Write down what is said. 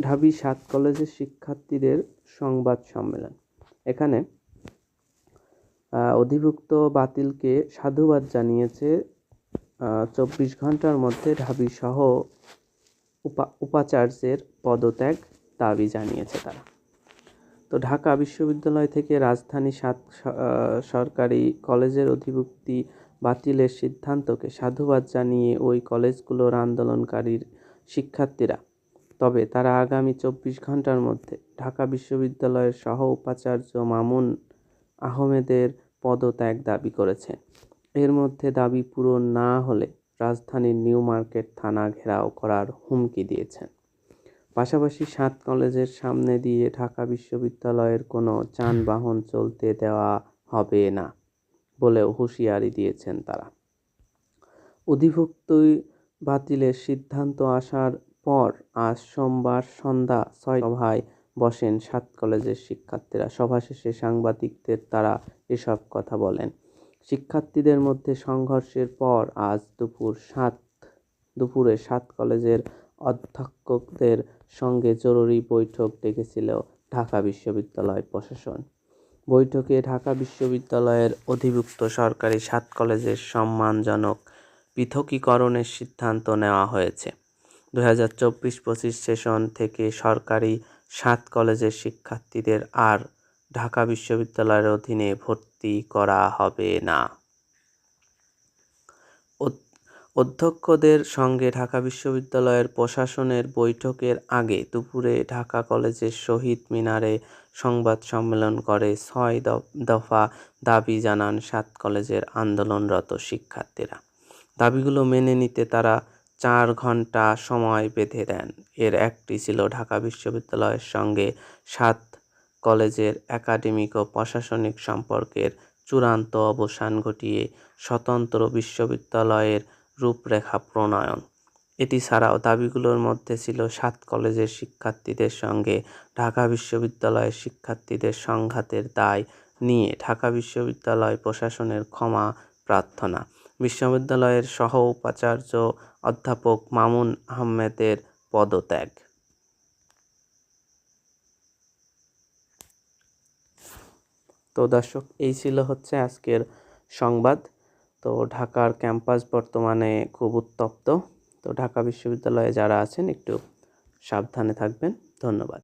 ঢাবি সাত কলেজের শিক্ষার্থীদের সংবাদ সম্মেলন। এখানে অধিভুক্ত বাতিলকে সাধুবাদ জানিয়েছে চব্বিশ ঘণ্টার মধ্যে ঢাবি সহ উপা- উপাচার্যের পদত্যাগ দাবি জানিয়েছে তারা। তো ঢাকা বিশ্ববিদ্যালয় থেকে রাজধানী সাত সরকারি কলেজের অধিভুক্তি বাতিলের সিদ্ধান্তকে সাধুবাদ জানিয়ে ওই কলেজগুলোর আন্দোলনকারীর শিক্ষার্থীরা তবে তারা আগামী চব্বিশ ঘণ্টার মধ্যে ঢাকা বিশ্ববিদ্যালয়ের সহ উপাচার্য মামুন আহমেদের পদত্যাগ দাবি করেছে। এর মধ্যে দাবি পূরণ না হলে রাজধানীর নিউ মার্কেট থানা ঘেরাও করার হুমকি দিয়েছেন। পাশাপাশি সাত কলেজের সামনে দিয়ে ঢাকা বিশ্ববিদ্যালয়ের কোনো যানবাহন চলতে দেওয়া হবে না বলেও হুঁশিয়ারি দিয়েছেন তারা। অধিভুক্তি বাতিলের সিদ্ধান্ত আসার পর আজ সোমবার সন্ধ্যা ছয় সভায় বসেন সাত কলেজের শিক্ষার্থীরা। সভা শেষে সাংবাদিকদের তারা এসব কথা বলেন। শিক্ষার্থীদের মধ্যে সংঘর্ষের পর আজ দুপুর সাত, দুপুরে সাত কলেজের অধ্যক্ষদের সঙ্গে জরুরি বৈঠক ডেকেছিল ঢাকা বিশ্ববিদ্যালয় প্রশাসন। বৈঠকে ঢাকা বিশ্ববিদ্যালয়ের অধিভুক্ত সরকারি সাত কলেজের সম্মানজনক পৃথকীকরণের সিদ্ধান্ত নেওয়া হয়েছে। দু হাজার চব্বিশ পঁচিশ সেশন থেকে সরকারি সাত কলেজের শিক্ষার্থীদের আর ঢাকা বিশ্ববিদ্যালয়ের অধীনে ভর্তি করা হবে না। অধ্যক্ষদের সঙ্গে ঢাকা বিশ্ববিদ্যালয়ের প্রশাসনের বৈঠকের আগে দুপুরে ঢাকা কলেজের শহীদ মিনারে সংবাদ সম্মেলন করে ছয় দফা দাবি জানান সাত কলেজের আন্দোলনরত শিক্ষার্থীরা। দাবিগুলো মেনে নিতে তারা চার ঘণ্টা সময় বেঁধে দেন। এর একটি ছিল ঢাকা বিশ্ববিদ্যালয়ের সঙ্গে সাত কলেজের একাডেমিক ও প্রশাসনিক সম্পর্কের চূড়ান্ত অবসান ঘটিয়ে স্বতন্ত্র বিশ্ববিদ্যালয়ের রূপরেখা প্রণয়ন। এটি ছাড়াও দাবিগুলোর মধ্যে ছিল সাত কলেজের শিক্ষার্থীদের সঙ্গে ঢাকা বিশ্ববিদ্যালয়ের শিক্ষার্থীদের সংঘাতের দায় নিয়ে। ঢাকা বিশ্ববিদ্যালয় প্রশাসনের ক্ষমা প্রার্থনা। বিশ্ববিদ্যালয়ের সহ উপাচার্য অধ্যাপক মামুন আহমেদের পদত্যাগ। তো দর্শক, এই ছিল হচ্ছে আজকের সংবাদ। তো ঢাকার ক্যাম্পাস বর্তমানে খুব উত্তপ্ত। তো ঢাকা বিশ্ববিদ্যালয়ে যারা আছেন, একটু সাবধানে থাকবেন। ধন্যবাদ।